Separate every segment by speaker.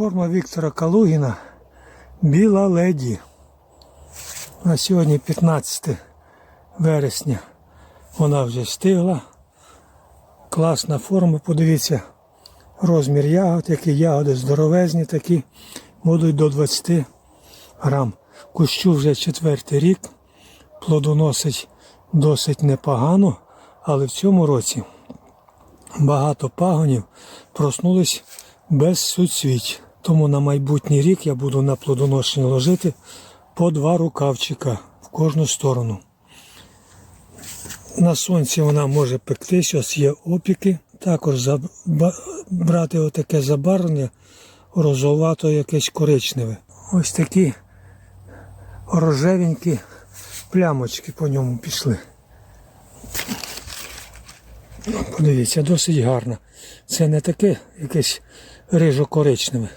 Speaker 1: форма Віктора Калугіна Біла леді. На сьогодні 15 вересня. Вона вже стигла. Класна форма, подивіться, розмір ягод, які ягоди здоровезні такі, будуть до 20 грам. Кущу вже четвертий рік, плодоносить досить непогано, але в цьому році багато пагонів проснулись без суцвіть. Тому на майбутній рік я буду на плодоношення ложити по два рукавчика в кожну сторону. На сонці вона може пектись, ось є опіки. Також брати отаке забарвлення розовато якесь коричневе. Ось такі рожевенькі плямочки по ньому пішли. Подивіться, досить гарно. Це не таке якесь рижо-коричневе,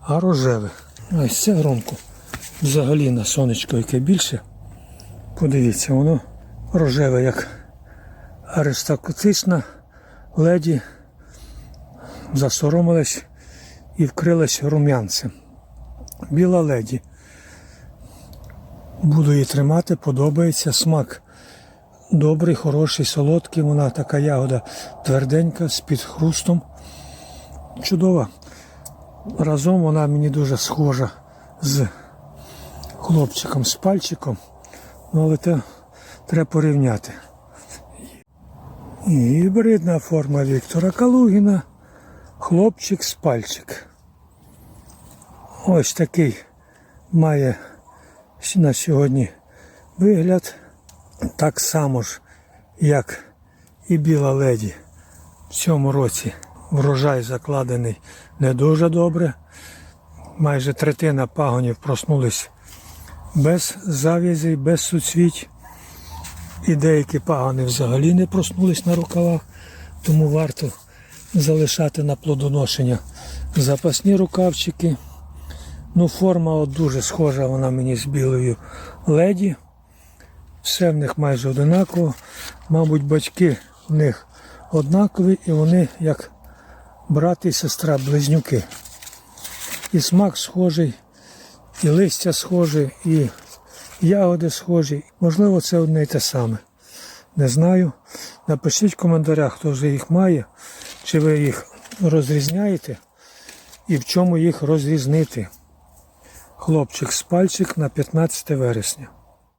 Speaker 1: а рожеве. Ось це громко. Взагалі на сонечко яке більше. Подивіться, воно рожеве, як аристократична леді засоромилась і вкрилась рум'янцем. Біла леді. Буду її тримати, подобається смак. Добрий, хороший, солодкий. Вона така ягода тверденька, з під хрустом. Чудова. Разом вона мені дуже схожа з хлопчиком, з пальчиком. Ну, але це треба порівняти. Гібридна форма Віктора Калугіна. Хлопчик з пальчик. Ось такий має на сьогодні вигляд. Так само ж, як і біла леді. В цьому році врожай закладений не дуже добре. Майже третина пагонів проснулись без зав'язей, без суцвіть. І деякі пагони взагалі не проснулись на рукавах, тому варто залишати на плодоношення запасні рукавчики. Ну, форма от дуже схожа вона мені з білою леді. Все в них майже одинаково. Мабуть, батьки в них однакові і вони як брат і сестра, близнюки. І смак схожий, і листя схоже, і ягоди схожі. Можливо, це одне й те саме. Не знаю. Напишіть в коментарях, хто вже їх має, чи ви їх розрізняєте і в чому їх розрізнити. Хлопчик з пальчик на 15 вересня.